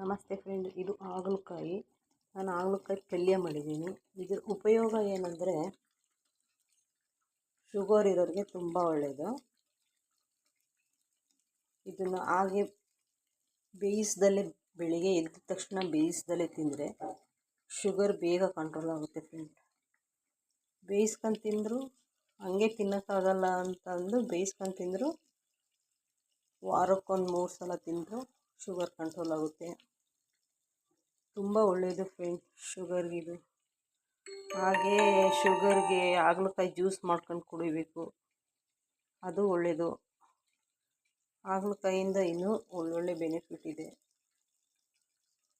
ನಮಸ್ತೆ ಫ್ರೆಂಡ್ ಇದು ಹಾಗಲಕಾಯಿ ನಾನು ಹಾಗಲಕಾಯಿ ಪಲ್ಯ ಮಾಡಿದ್ದೀನಿ. ಇದರ ಉಪಯೋಗ ಏನಂದರೆ ಶುಗರ್ ಇರೋರಿಗೆ ತುಂಬ ಒಳ್ಳೆಯದು ಇದನ್ನು ಹಾಗೆ ಬೇಯಿಸ್ದಲ್ಲೇ ಬೆಳಿಗ್ಗೆ ಎದ್ದ ತಕ್ಷಣ ಬೇಯಿಸ್ದಲ್ಲೇ ತಿಂದರೆ ಶುಗರ್ ಬೇಗ ಕಂಟ್ರೋಲ್ ಆಗುತ್ತೆ ಫ್ರೆಂಡ್ ಬೇಯಿಸ್ಕೊಂಡು ತಿಂದರೂ ಹಂಗೆ ತಿನ್ನೋಕ್ಕಾಗಲ್ಲ ಅಂತಂದು ಬೇಯಿಸ್ಕೊಂಡು ತಿಂದರೂ ವಾರಕ್ಕೊಂದು ಮೂರು ಸಲ ತಿಂದರೂ ಶುಗರ್ ಕಂಟ್ರೋಲ್ ಆಗುತ್ತೆ. ತುಂಬ ಒಳ್ಳೆಯದು ಫ್ರೆಂಡ್ ಶುಗರ್ಗಿದು ಹಾಗೇ ಶುಗರ್ಗೆ ಹಾಗಲಕಾಯಿ ಜ್ಯೂಸ್ ಮಾಡ್ಕೊಂಡು ಕುಡಿಬೇಕು. ಅದು ಒಳ್ಳೆಯದು ಹಾಗಲಕಾಯಿಂದ ಇನ್ನೂ ಒಳ್ಳೊಳ್ಳೆ ಬೆನಿಫಿಟ್ ಇದೆ.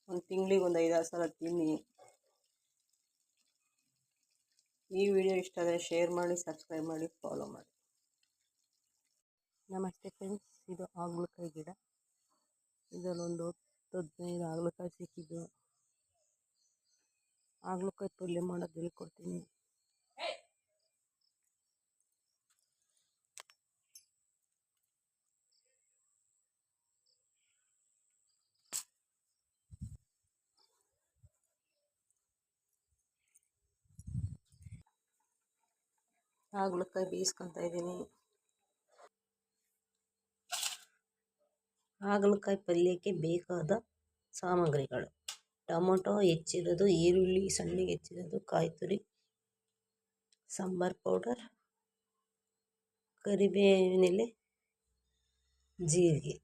ಒಂದು ತಿಂಗಳಿಗೆ ಒಂದು ಐದಾರು ಸಲ ತಿನ್ನಿ. ಈ ವಿಡಿಯೋ ಇಷ್ಟ ಆದರೆ ಶೇರ್ ಮಾಡಿ ಸಬ್ಸ್ಕ್ರೈಬ್ ಮಾಡಿ ಫಾಲೋ ಮಾಡಿ. ನಮಸ್ತೆ ಫ್ರೆಂಡ್ಸ್ ಇದು ಹಾಗಲಕಾಯಿ ಗಿಡ. ಇದರಲ್ಲೊಂದು ಹತ್ತು ಹದಿನೈದು ಹಾಗಲಕಾಯಿ ಸಿಕ್ಕಿದ್ದು. ಹಾಗಲಕಾಯಿ ಪಲ್ಯ ಮಾಡೋದು ಹೇಳ್ಕೊಡ್ತೀನಿ. ಹಾಗಲಕಾಯಿ ಬೇಯಿಸ್ಕೊತ ಇದ್ದೀನಿ. ಹಾಗಲಕಾಯಿ ಪಲ್ಯಕ್ಕೆ ಬೇಕಾದ ಸಾಮಗ್ರಿಗಳು. ಟೊಮೊಟೊ ಹೆಚ್ಚಿರೋದು, ಈರುಳ್ಳಿ ಸಣ್ಣಗೆ ಹೆಚ್ಚಿರೋದು ಕಾಯಿ ತುರಿ ಸಾಂಬಾರು ಪೌಡರ್, ಕರಿಬೇವಿನೆಲೆ, ಜೀರಿಗೆ.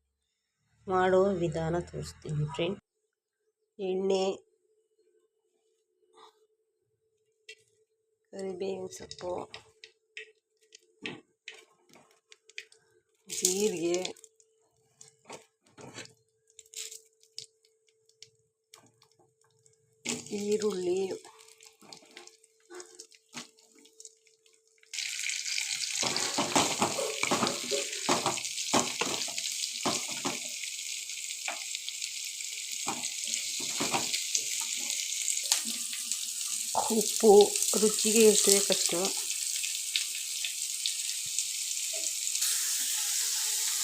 ಮಾಡುವ ವಿಧಾನ ತೋರಿಸ್ತೀನಿ ಫ್ರೆಂಡ್. ಎಣ್ಣೆ, ಕರಿಬೇವಿನ ಸೊಪ್ಪು, ಜೀರಿಗೆ. ಈರುಳ್ಳಿ ಉಪ್ಪು ರುಚಿಗೆ ಎಷ್ಟು ಬೇಕಷ್ಟು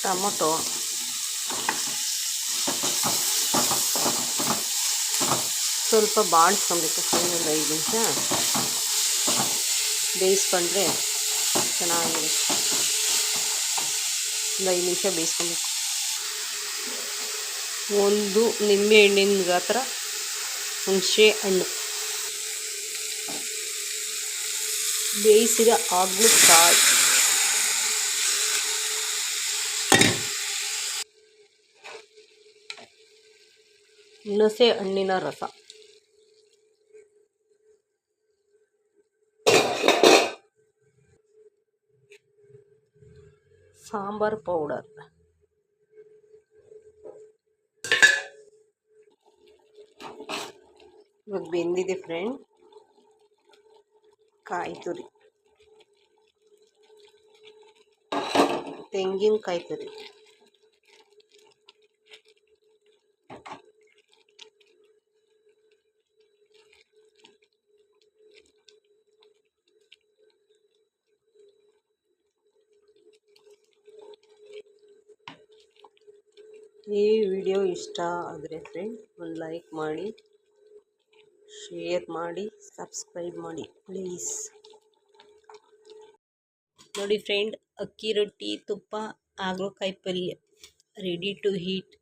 ಟೊಮೊಟೊ ಸ್ವಲ್ಪ ಬಾಡಿಸ್ಕೊಬೇಕು ಒಂದು ಐದು ನಿಮಿಷ. ಬೇಯಿಸ್ಕೊಂಡ್ರೆ ಚೆನ್ನಾಗಿರುತ್ತೆ. ಒಂದು ಐದು ನಿಮಿಷ ಬೇಯಿಸ್ಕೊಬೇಕು. ಒಂದು ನಿಂಬೆ ಹಣ್ಣಿನ ಗಾತ್ರ, ಹುಣಸೆ ಹಣ್ಣು. ಬೇಯಿಸಿದ ಹಾಗಲಕಾಯಿ ಹುಣಸೆ ಹಣ್ಣಿನ ರಸ. ಸಾಂಬಾರ್ ಪೌಡರ್ ಇವಾಗ ಬೆಂದಿದೆ ಫ್ರೆಂಡ್ ಕಾಯಿ ತುರಿ ತೆಂಗಿನಕಾಯಿ ತುರಿ ಈ ವಿಡಿಯೋ ಇಷ್ಟ ಆದರೆ ಫ್ರೆಂಡ್ ಒಂದು ಲೈಕ್ ಮಾಡಿ ಶೇರ್ ಮಾಡಿ ಸಬ್ಸ್ಕ್ರೈಬ್ ಮಾಡಿ ಪ್ಲೀಸ್ ನೋಡಿ ಫ್ರೆಂಡ್ ಅಕ್ಕಿ ರೊಟ್ಟಿ, ತುಪ್ಪ ಹಾಗಲಕಾಯಿ ಪಲ್ಯ ರೆಡಿ ಟು ಹೀಟ್